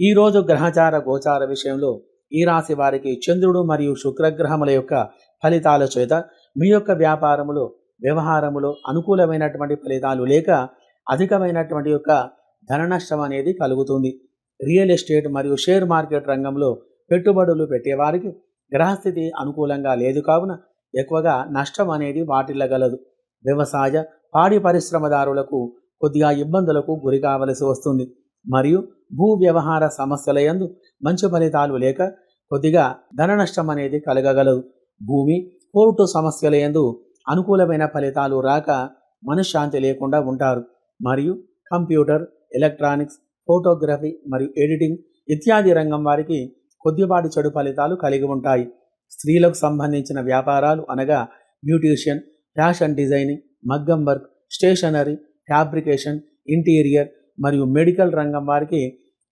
ఈరోజు గ్రహచార గోచార విషయంలో ఈ రాశి వారికి చంద్రుడు మరియు శుక్రగ్రహముల యొక్క ఫలితాల చేత మీ యొక్క వ్యాపారములో వ్యవహారములో అనుకూలమైనటువంటి ఫలితాలు లేక అధికమైనటువంటి యొక్క ధన నష్టం అనేది కలుగుతుంది. రియల్ ఎస్టేట్ మరియు షేర్ మార్కెట్ రంగంలో పెట్టుబడులు పెట్టేవారికి గ్రహస్థితి అనుకూలంగా లేదు కావున ఎక్కువగా నష్టం అనేది వాటిల్లగలదు. వ్యవసాయ పాడి పరిశ్రమదారులకు కొద్దిగా ఇబ్బందులకు గురి కావలసి వస్తుంది. మరియు భూ వ్యవహార సమస్యల యందు మంచి ఫలితాలు లేక కొద్దిగా ధన నష్టం అనేది కలగగలదు. భూమి కోర్టు సమస్యల యందు అనుకూలమైన ఫలితాలు రాక మనశ్శాంతి లేకుండా ఉంటారు. మరియు కంప్యూటర్ ఎలక్ట్రానిక్స్ ఫోటోగ్రఫీ మరియు ఎడిటింగ్ ఇత్యాది రంగం వారికి కొద్దిపాటి చెడు ఫలితాలు కలిగి ఉంటాయి. స్త్రీలకు సంబంధించిన వ్యాపారాలు అనగా బ్యూటీషియన్ ఫ్యాషన్ డిజైనింగ్ మగ్గం వర్క్ స్టేషనరీ ఫ్యాబ్రికేషన్ ఇంటీరియర్ మరియు మెడికల్ రంగం వారికి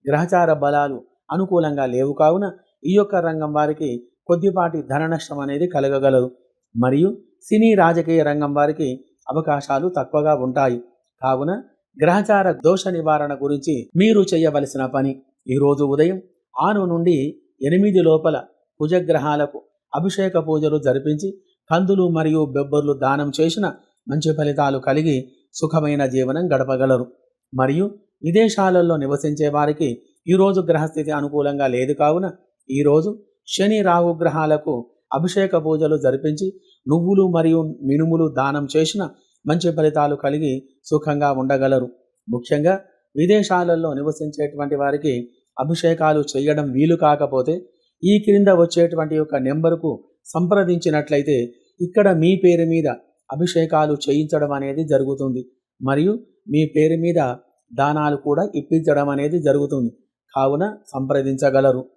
గ్రహచార బలాలు అనుకూలంగా లేవు కావున ఈ యొక్క రంగం వారికి కొద్దిపాటి ధన నష్టం అనేది కలగగలదు. మరియు సినీ రాజకీయ రంగం వారికి అవకాశాలు తక్కువగా ఉంటాయి. కావున గ్రహచార దోష నివారణ గురించి మీరు చేయవలసిన పని ఈరోజు ఉదయం ఆరు నుండి ఎనిమిది లోపల కుజగ్రహాలకు అభిషేక పూజలు జరిపించి కందులు మరియు బెబ్బర్లు దానం చేసిన మంచి ఫలితాలు కలిగి సుఖమైన జీవనం గడపగలరు. మరియు విదేశాలలో నివసించే వారికి ఈరోజు గ్రహస్థితి అనుకూలంగా లేదు కావున ఈరోజు శని రాహు గ్రహాలకు అభిషేక పూజలు జరిపించి నువ్వులు మరియు మినుములు దానం చేసిన మంచి ఫలితాలు కలిగి సుఖంగా ఉండగలరు. ముఖ్యంగా విదేశాలలో నివసించేటువంటి వారికి అభిషేకాలు చేయడం వీలు కాకపోతే ఈ క్రింద వచ్చేటువంటి యొక్క నెంబరుకు సంప్రదించినట్లయితే ఇక్కడ మీ పేరు మీద అభిషేకాలు చేయించడం అనేది జరుగుతుంది. మరియు మీ పేరు మీద దానాలు కూడా ఇప్పించడం అనేది జరుగుతుంది. కావున సంప్రదించగలరు.